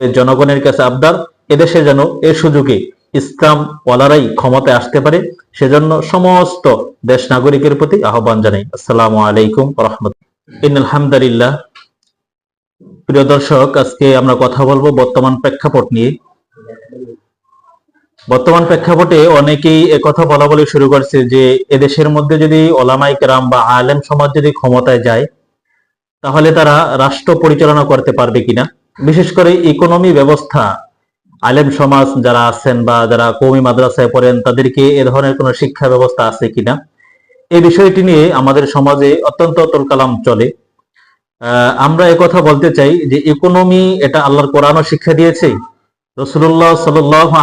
জনগণের কাছে আবদার, এদেশে যেন এ সুযোগে ইসলাম ওয়ালারাই ক্ষমতায় আসতে পারে, সেজন্য সমস্ত দেশ নাগরিকের প্রতি আহ্বান জানাই। আসসালামু আলাইকুম আলহামদুলিল্লাহ প্রিয় দর্শক, আজকে আমরা কথা বলব বর্তমান প্রেক্ষাপট নিয়ে। বর্তমান প্রেক্ষাপটে অনেকেই কথা বলা বলে শুরু করছে যে, এদেশের মধ্যে যদি ওলামাই কেরাম বা আলেম সমাজ যদি ক্ষমতায় যায়, তাহলে তারা রাষ্ট্র পরিচালনা করতে পারবে কিনা? বিশেষ করে ইকোনমি ব্যবস্থা, আলেম সমাজ যারা আছেন বা যারা কৌমি মাদ্রাসায় পড়েন, তাদেরকে এ ধরনের কোনো শিক্ষা ব্যবস্থা আছে কিনা? এই বিষয়টি নিয়ে আমাদের সমাজে অত্যন্ত কালাম চলে। আমরা কথা বলতে চাই যে ইকোনমি এটা আল্লাহর কোরআনও শিক্ষা দিয়েছে। রসুল্লাহ সাল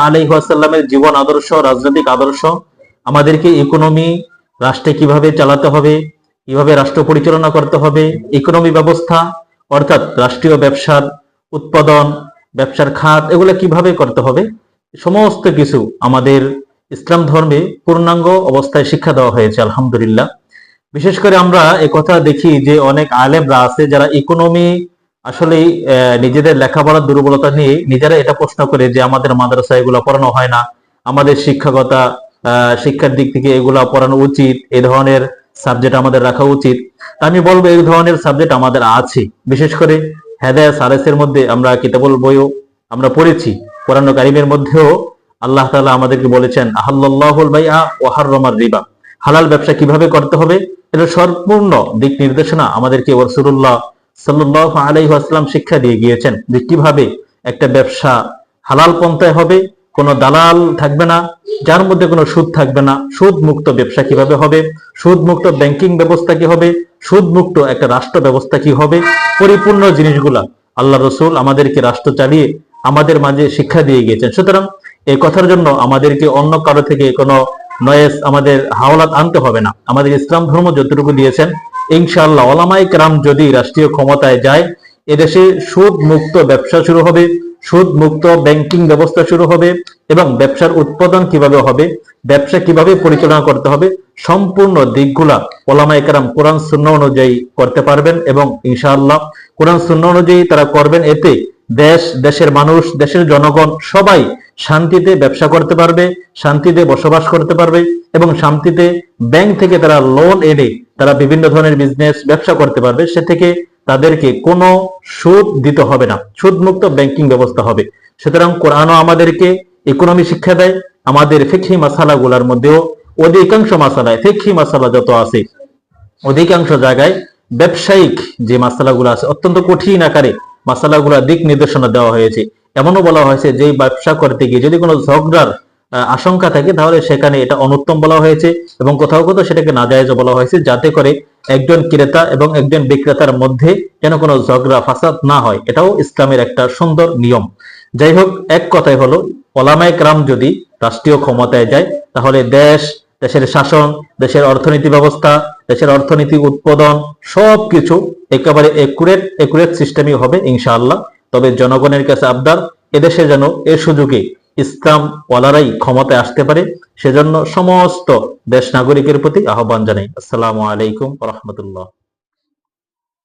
আলাইহি ওয়াসাল্লামের জীবন আদর্শ, রাজনৈতিক আদর্শ, আমাদেরকে ইকোনমি রাষ্ট্রে কীভাবে চালাতে হবে, কীভাবে রাষ্ট্র পরিচালনা করতে হবে, ইকোনমি ব্যবস্থা অর্থাৎ রাষ্ট্রীয় ব্যবসার উৎপাদন ব্যবসার খাত এগুলো কীভাবে করতে হবে? সমস্ত কিছু আমাদের ইসলাম ধর্মে পূর্ণাঙ্গ অবস্থায় শিক্ষা দেওয়া হয়েছে আলহামদুলিল্লাহ। বিশেষ করে আমরা কথা দেখি যে অনেক আলেমরা আছে যারা ইকোনমি আসলে নিজেদের লেখাপড়ার দুর্বলতা নিয়ে নিজেরা এটা প্রশ্ন করে যে আমাদের মাদ্রাসা এগুলো পড়ানো হয় না আমাদের শিক্ষাগতা আহ, শিক্ষার দিক থেকে এগুলো পড়ানো উচিত এই ধরনের সাবজেক্ট আমাদের রাখা উচিত। আমি বলব এই ধরনের সাবজেক্ট আমাদের আছে। বিশেষ করে হেদায়া সারেসের মধ্যে আমরা কিতাবুল বইও আমরা পড়েছি, কোরআন কারিমের মধ্যেও আল্লাহ তালা আমাদেরকে বলেছেন আহাল্লাহুল বাইআ ওহার হাররামার রিবা। হালাল ব্যবসা কীভাবে করতে হবে? এটা সম্পূর্ণ দিক নির্দেশনা আমাদেরকে ওরসুল্লাহ সাল্লাহ আলাইহি আসলাম শিক্ষা দিয়ে গিয়েছেন যে কীভাবে একটা ব্যবসা হালাল পন্থায় হবে কোনো দালাল থাকবে না, যার মধ্যে কোনো সুদ থাকবে না। সুদ মুক্ত ব্যবসা কীভাবে হবে? সুদ মুক্ত ব্যাংকিং ব্যবস্থা কি হবে? সুদ মুক্ত একটা রাষ্ট্র ব্যবস্থা কি হবে? পরিপূর্ণ জিনিসগুলা আল্লাহ রসুল আমাদেরকে রাষ্ট্র চালিয়ে আমাদের মাঝে শিক্ষা দিয়ে গিয়েছেন। সুতরাং এই কথার জন্য আমাদেরকে অন্য কারও থেকে কোনো নয়েস আমাদের হাওলাত আনতে হবে না। আমাদের ইসলাম ধর্ম যতটুকু দিয়েছেন, ইনশাআল্লাহ ওলামাই কেরাম যদি রাষ্ট্রীয় ক্ষমতায় যায়, এদেশে সুদ মুক্ত ব্যবসা শুরু হবে। সুদ মুক্ত ব্যাংকিং ব্যবস্থা শুরু হবে এবং ব্যবসার উৎপাদন কীভাবে হবে, ব্যবসা কীভাবে পরিচালনা করতে হবে, সম্পূর্ণ দিকগুলা ওলামা একরাম কোরআন শূন্য অনুযায়ী করতে পারবেন এবং ইনশাআল্লাহ কোরআন শূন্য অনুযায়ী তারা করবেন। এতে দেশ, দেশের মানুষ, দেশের জনগণ সবাই শান্তিতে ব্যবসা করতে পারবে, শান্তিতে বসবাস করতে পারবে এবং শান্তিতে ব্যাংক থেকে তারা লোন এনে তারা বিভিন্ন ধরনের বিজনেস ব্যবসা করতে পারবে। সে থেকে তাদেরকে কোনো সুদ দিতে হবে না। সুদ মুক্ত ব্যাংকিং ব্যবস্থা হবে। সুতরাং কোরআনও আমাদেরকে ইকোনমি শিক্ষা দেয়। আমাদের ফিকহি মাসালাগুলোর মধ্যেও অধিকাংশ মাসালায় ফিকহি মাসালা যত আছে, অধিকাংশ জায়গায় ব্যবসায়িক যে মাসালাগুলো আছে, অত্যন্ত কঠিন আকারে মাসালাগুলো দিক নির্দেশনা দেওয়া হয়েছে। এমনও বলা হয়েছে যে ব্যবসা করতে গিয়ে যদি কোনো ঝগড়ার আশঙ্কা থাকে, তাহলে সেখানে এটা অনুত্তম বলা হয়েছে এবং কোথাও কোথাও সেটাকে নাজায়জ বলা হয়েছে, যাতে করে একজন ক্রেতা এবং একজন বিক্রেতার মধ্যে যেন কোনো ঝগড়া, ফাসাদ না হয়, এটাও ইসলামের একটা সুন্দর নিয়ম। যাই হোক, এক কথাই হলো, ওলামায়ে ক্রাম যদি রাষ্ট্রীয় ক্ষমতায় যায়, তাহলে দেশ, দেশের শাসন, দেশের অর্থনীতি ব্যবস্থা, দেশের অর্থনীতি উৎপাদন, সবকিছু একেবারে একুরেট একুরেট সিস্টেমই হবে, ইনশাআল্লাহ। তবে জনগণের কাছে আবদার, এদেশে যেন এ সুযোগে ইসলাম ওয়ালারাই ক্ষমতায় আসতে পারে সেজন্য সমস্ত দেশ নাগরিকের প্রতি আহ্বান জানাই। আসসালামু আলাইকুম রহমতুল্লাহ।